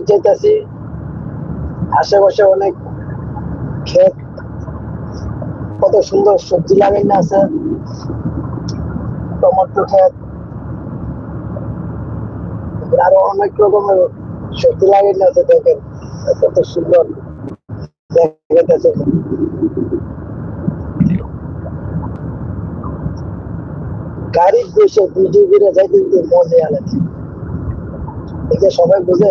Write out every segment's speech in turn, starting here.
অনেক যেতেছি। আশেপাশে অনেক ক্ষেত, কত সুন্দর সবজি লাগাইনা আছে, টমেটো ক্ষেত, আরও অনেক রকমের সবজি লাগাইনা আছে, দেখেন, কত সুন্দর দেখাইতেছে গাড়ির বসে ভিডিও যাইতে দিতে মজা আলাদা এটা সবাই বুঝে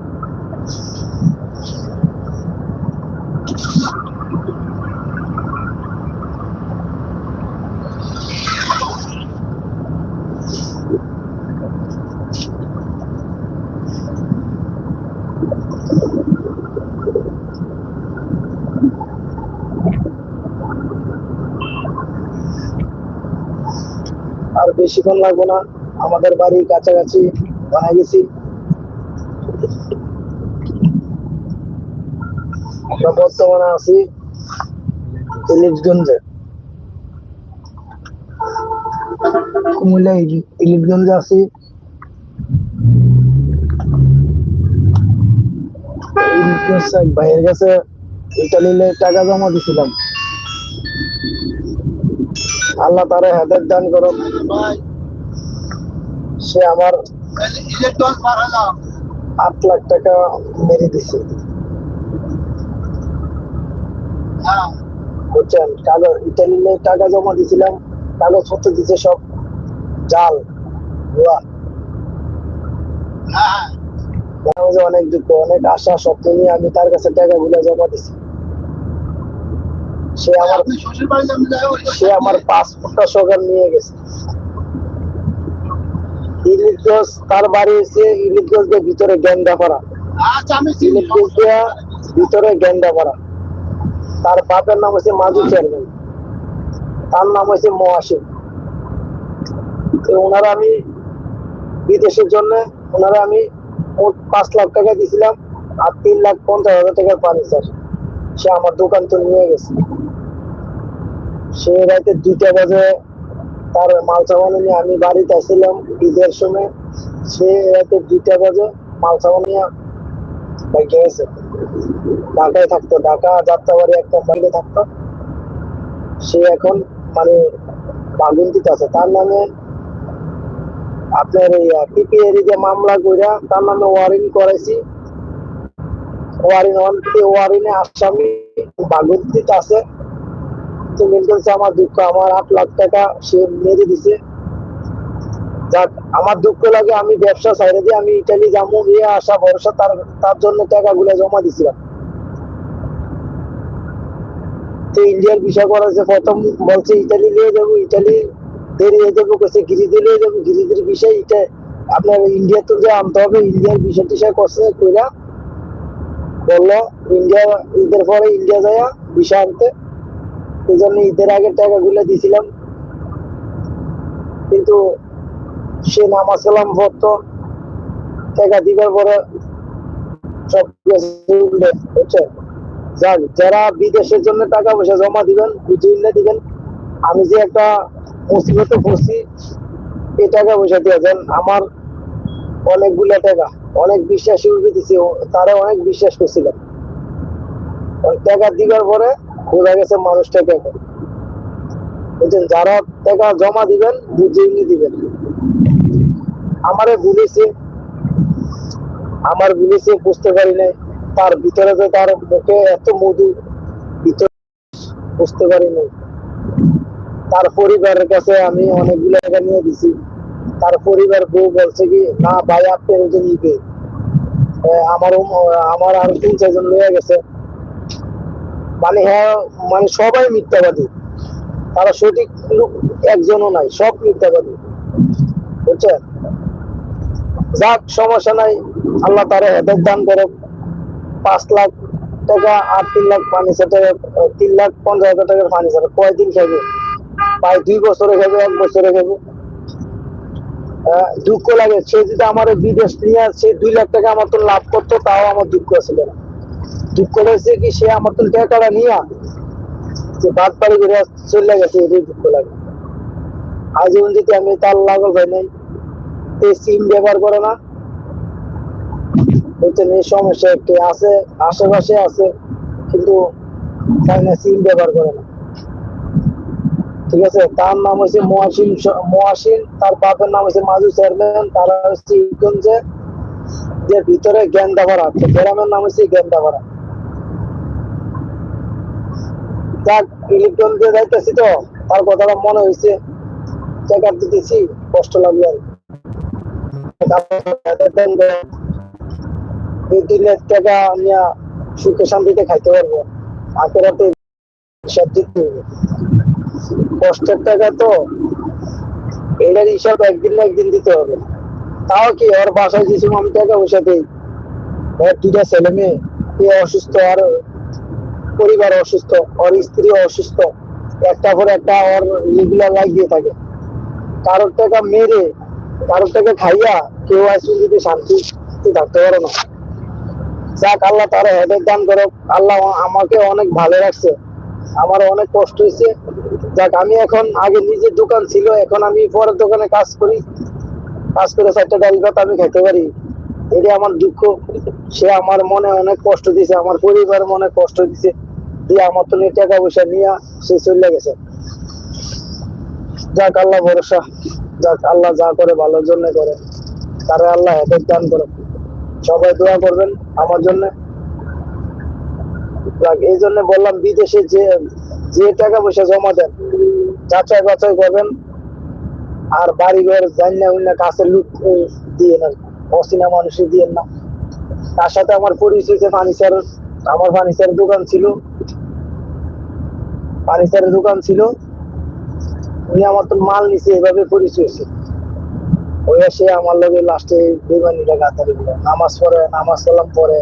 আর বেশিক্ষণ লাগবো না। আমাদের বাড়ির কাছাকাছি বানা গেছি। আমরা বর্তমানে আছি ইলিশগঞ্জে। কুমিল্লা ইলি- ইলিশগঞ্জে আছি। ভাইয়ের কাছে ইটালিলে টাকা জমা দিছিলাম। আল্লাহ তারে হেদায়ত দান করো সে আমার আট লাখ টাকা মেরে দিছে। বুঝছেন? কাগজ টাকা জমা দিছিলাম দিছে সব। জাল ভুয়া অনেক দুঃখ অনেক আশা স্বপ্ন নিয়ে আমি তার কাছে টাকা গুলো জমা দিছি। সে আমার সে আমার পাসপোর্টটা সকাল নিয়ে গেছে। তার বাড়ি এসে ইলিশগঞ্জের ভিতরে আচ্ছা ইলিশগঞ্জ দিয়া ভিতরে গেন্দাপাড়া তার বাপের নাম হচ্ছে মাজু চেয়ারম্যান। তার নাম হচ্ছে তো ওনারা আমি বিদেশের জন্য ওনারা আমি পাঁচ লাখ টাকা দিয়েছিলাম আর তিন লাখ পঞ্চাশ হাজার টাকার পানি স্যার। সে আমার দোকান তো নিয়ে গেছে। সে রাতে দুইটা বাজে তার মাল সামান নিয়ে আমি বাড়িতে আসছিলাম ঈদের সময়। সে রাতে দুইটা বাজে মাল সামান নিয়ে বাইকে গেছে। ঢাকায় থাকতো। ঢাকা যাত্রাবাড়ি এক কোম্পানিতে থাকতো। সে এখন মানে বাগুন্তিতে আছে। তার নামে আপনার এই পিপিএর যে মামলা কইরা তার নামে ওয়ারিং করাইছি। ওয়ারিং ওয়ান ওয়ারিংয়ে আসামি বাগুন্তিতে আছে। তো করছে, আমার দুঃখ, আমার আট লাখ টাকা সে মেরে দিছে। যাক, আমার দুঃখ লাগে, আমি ব্যবসা সাইডে দিয়ে আমি ইটালি যাব গিয়ে আসা ভরসা, তার তার জন্য টাকাগুলো জমা দিছিলাম। তো ইন্ডিয়ার বিষয় করেছে প্রথম বলছে, ইটালি নিয়ে যাব, ইটালি যাব নিয়ে যাব গিরিদের বিষয় আপনার ইন্ডিয়া তো যে আনতে হবে, ইন্ডিয়ার বিষয় টিষয় করছে, কইরা বলল, ইন্ডিয়া, ঈদের পরে ইন্ডিয়া যায় বিষয় আনতে। এই জন্য ঈদের আগে টাকাগুলো দিছিলাম। কিন্তু সে নামাজ কালাম পড়তো, টাকা দিবার পরে সব বুঝছেন যাক, যারা বিদেশের জন্য টাকা পয়সা জমা দিবেন বুঝিয়ে দিবেন, আমি যে একটা মুসিবতে পড়ছি, এই টাকা পয়সা দিয়ে দেন। আমার অনেকগুলো টাকা, অনেক বিশ্বাসী দিছি তারা অনেক বিশ্বাস করছিলাম ওই টাকা দিবার পরে বোঝা গেছে মানুষটা কেমন বুঝছেন যারা টাকা জমা দিবেন, বুঝিয়ে দিবেন। আমারে ভুলেছে আমার ভুলেছে বুঝতে পারি নাই। তার ভিতরে যে তার মুখে এত মধু, ভিতরে বুঝতে পারি নাই। তার পরিবারের কাছে আমি অনেকগুলো টাকা নিয়ে দিছি তার পরিবার বউ বলছে কি, না ভাই, আপনি ওজন নিবে। আমার আমার আর তিন চারজন লয়ে গেছে। মানে হ্যাঁ মানে সবাই মিথ্যাবাদী। তারা সঠিক লোক একজনও নাই, সব মিথ্যাবাদী। বুঝছেন? যাক, সমস্যা নাই। আল্লাহ তারে হেদের দান করে পাঁচ লাখ টাকা আর তিন লাখ পানি সেটা তিন লাখ পঞ্চাশ হাজার টাকার পানি সেটা কয়দিন খাবে প্রায় দুই বছরে খাবে এক বছরে খাবে দুঃখ লাগে। সে যদি আমার বিদেশ নিয়ে সে দুই লাখ টাকা আমার তো লাভ করতো, তাও আমার দুঃখ ছিল না। দুঃখ হয়েছে কি সে আমার তো টাকাটা নিয়ে যে বাদ পাড়ি করে চলে গেছে, এটাই দুঃখ লাগে। যদি আমি তার লাগল ভাই নাই। এই সিম ব্যবহার করে না। সমস্যা একটু আছে, আশেপাশে আছে, কিন্তু তাই না, সিম ব্যবহার করে না। ঠিক আছে? তার নাম হচ্ছে মহাসিন মহাসিন তার বাপের নাম হচ্ছে মাজু চেয়ারম্যান, তারা হচ্ছে ইকগঞ্জে যে ভিতরে গেন্দাপাড়া তো গ্রামের নাম হচ্ছে গেন্দাপাড়া যাক ইলেকট্রন দিয়ে যাইতেছি তো, তার কথাটা মনে হয়েছে দিতেছি, কষ্ট লাগবে আর দিনের টাকা নিয়ে সুখে শান্তিতে খাইতে পারব। আখেরাতে হবে। কষ্টের টাকা তো, এটার হিসাব একদিন না একদিন দিতে হবে। তাও কি ওর বাসায় সময় আমি টাকা পয়সা দিই ওর দুটা ছেলে মেয়ে অসুস্থ, আর পরিবার অসুস্থ ওর স্ত্রী অসুস্থ। একটা পর একটা ওর রেগুলার লাগিয়ে থাকে। কারোর টাকা মেরে, কারোর টাকা খাইয়া কেউ আসলে যদি শান্তি থাকতে পারে না। যাক, আল্লাহ তার হেদের দান করো আল্লাহ আমাকে অনেক ভালো রাখছে। আমার অনেক কষ্ট হয়েছে। যাক, আমি এখন আগে নিজের দোকান ছিল, এখন আমি পরের দোকানে কাজ করি। কাজ করে চারটা ডাল ভাত আমি খেতে পারি। এটা আমার দুঃখ। সে আমার মনে অনেক কষ্ট দিছে, আমার পরিবার মনে কষ্ট দিছে। দিয়ে আমার তো টাকা পয়সা নিয়ে সে চলে গেছে। যাক, আল্লাহ ভরসা। যাক, আল্লাহ যা করে ভালোর জন্য করে। তারে আল্লাহ হেদের দান করে সবাই দোয়া করবেন আমার জন্য। এই জন্য বললাম বিদেশে যে যে টাকা পয়সা জমা দেন যাচাই বাছাই করবেন। আর বাড়ি ঘর জান্না উন্না কাছের লোক দিয়ে না মানুষই দিয়ে না। তার সাথে আমার পরিচয় ফার্নিচার, আমার ফার্নিচারের দোকান ছিল। ফার্নিচারের দোকান ছিল। উনি আমার তো মাল নিছে, এভাবে পরিচয় হয়েছে। ওই সে আমার লগে লাস্টে বেমানিটা নামাজ পড়ে, নামাজ সালাম পড়ে।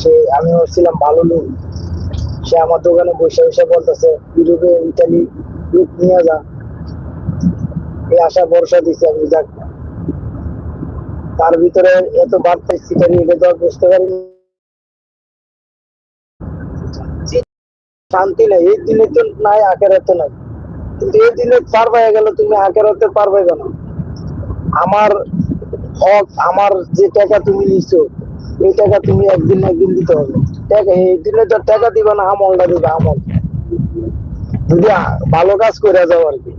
সে আমি ছিলাম ভালো লোক। সে আমার দোকানে বসে বসে বলতেছে, ইউরোপে ইটালি লোক নিয়ে যা। আশা, ভরসা দিছে আমি, যাক। তার ভিতরে এত পাইছি তাই এটা তো বুঝতে পারিনি শান্তি নাই, এই দিনে তো নাই আখেরাতে নাই। কিন্তু এই দিনে পার পাই গেল তুমি আখেরাতে পার পাইবে না। আমার হক, আমার যে টাকা তুমি নিছো, এই টাকা তুমি একদিন একদিন দিতে হবে। টাকা এই দিনে তো টাকা দিবে না, আমলটা দিবে, আমল। যদি ভালো কাজ করে যাও আর কি।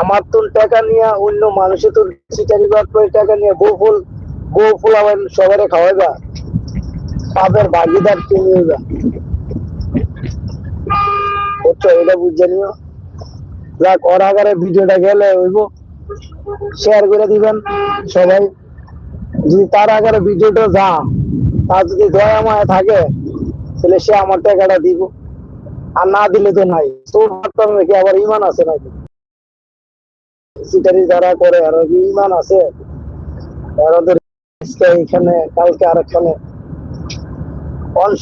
আমার তো টাকা নিয়ে অন্য মানুষের তো চিটারি বাদ করে টাকা নিয়ে বউ ফুল বউ ফুল আবার সবারে খাওয়াইবা। ভাগিদার বুঝছ, এটা বুঝে নিও। ভিডিওটা গেলে শেয়ার করে দিবেন সবাই। যদি তার আগারে ভিডিওটা যা তার যদি দয়া মায়া থাকে, তাহলে সে আমার টাকাটা দিব। আর না দিলে তো নাই। তোর নাকি আবার ইমান আছে নাকি? সিটারি যারা করে আর ইমান আছে ওদের এখানে কালকে আর এখানে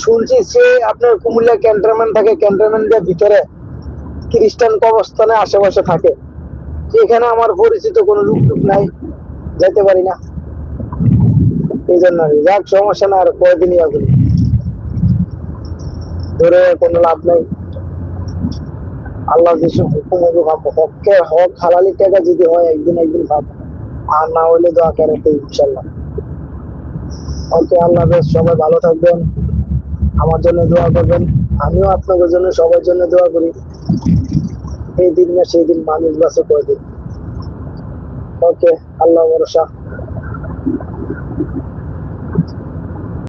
শুনছি সে আপনার কুমিল্লা ক্যান্টনমেন্ট থাকে ক্যান্টনমেন্টের ভিতরে খ্রিস্টান কবস্থানে আশেপাশে থাকে। এখানে আমার পরিচিত কোনো লোক টুক নাই যেতে পারি না। এই জন্য যাক সমস্যা না আর কয়দিনই আগুন ধরে কোনো লাভ নাই। আল্লাহ যেসব হুকুম হবে ভাববো হককে হক হালালি টাকা যদি হয়, একদিন একদিন ভাববো আর না হলে দোয়া কেরাতে ইনশাল্লাহ ওকে, আল্লাহ হাফেজ, সবাই ভালো থাকবেন। আমার জন্য দোয়া করবেন। আমিও আপনাদের জন্য, সবার জন্য দোয়া করি। এই দিন না, সেই দিন মানুষ বাসে কয়দিন ওকে, আল্লাহ ভরসা।